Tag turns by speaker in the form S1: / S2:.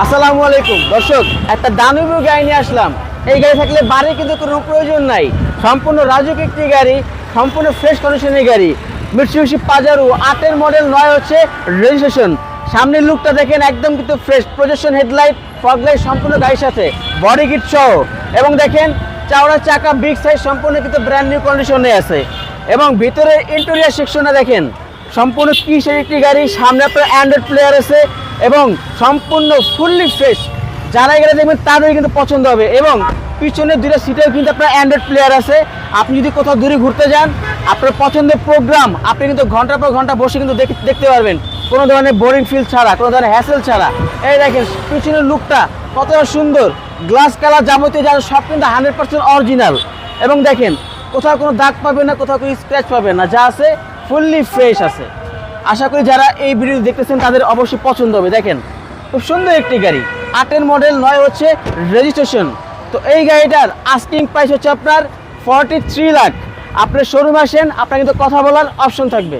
S1: আসসালামু আলাইকুম। দর্শক, একটা দানবীয় গাড়ি নিয়ে আসলাম। এই গাড়ি থাকলে বাড়ি কিন্তু কোনো প্রয়োজন নাই। সম্পূর্ণ রাজুক একটি গাড়ি, সম্পূর্ণ ফ্রেশ কন্ডিশনের গাড়ি। মিটসুবিশি পাজারু আটের মডেল নয় হচ্ছে রেজিস্ট্রেশন সামনের লুকটা দেখেন, একদম কিন্তু fresh projection headlight fog light সম্পূর্ণ গাড়ির সাথে। বডি কিট সহ। এবং দেখেন, চাওড়া চাকা বিগ সাইজ সম্পূর্ণ কিন্তু ব্র্যান্ড নিউ কন্ডিশনে আছে। এবং ভিতরে ইন্টেরিয়ার সেকশনে দেখেন। সম্পূর্ণ কিসের একটি গাড়ি সামনে আপনার অ্যান্ড্রয়েড প্লেয়ার আছে এবং সম্পূর্ণ ফুললি ফ্রেশ যারা এখানে দেখবেন তাদের কিন্তু পছন্দ হবে। এবং পিছনে দুটো সিটেও কিন্তু আপনার অ্যান্ড্রয়েড প্লেয়ার আছে। আপনি যদি কোথাও দূরে ঘুরতে যান, আপনার পছন্দের প্রোগ্রাম আপনি কিন্তু ঘণ্টার পর ঘণ্টা বসে কিন্তু দেখ- দেখতে পারবেন। কোনো ধরনের বোরিং ফিল ছাড়া, কোনো ধরনের হ্যাসেল ছাড়া। এই দেখেন, পিছনের লুকটা কতটা সুন্দর। গ্লাস কালার যাবতীয় যা সব কিন্তু হান্ড্রেড পার্সেন্ট অরিজিনাল এবং দেখেন, কোথাও কোনো দাগ পাবেন না, কোথাও কোনো স্ক্র্যাচ পাবেন না। যা আছে ফুললি ফ্রেশ আছে। আশা করি যারা এই ভিডিও দেখতেছেন, তাদের অবশ্যই পছন্দ হবে। দেখেন, খুব সুন্দর একটি গাড়ি। আটের মডেল নয় হচ্ছে রেজিস্ট্রেশন তো এই গাড়িটার আস্কিং প্রাইস হচ্ছে আপনার ফর্টি থ্রি লাখ আপনার শোরুম আসেন, আপনার কিন্তু কথা বলার অপশন থাকবে।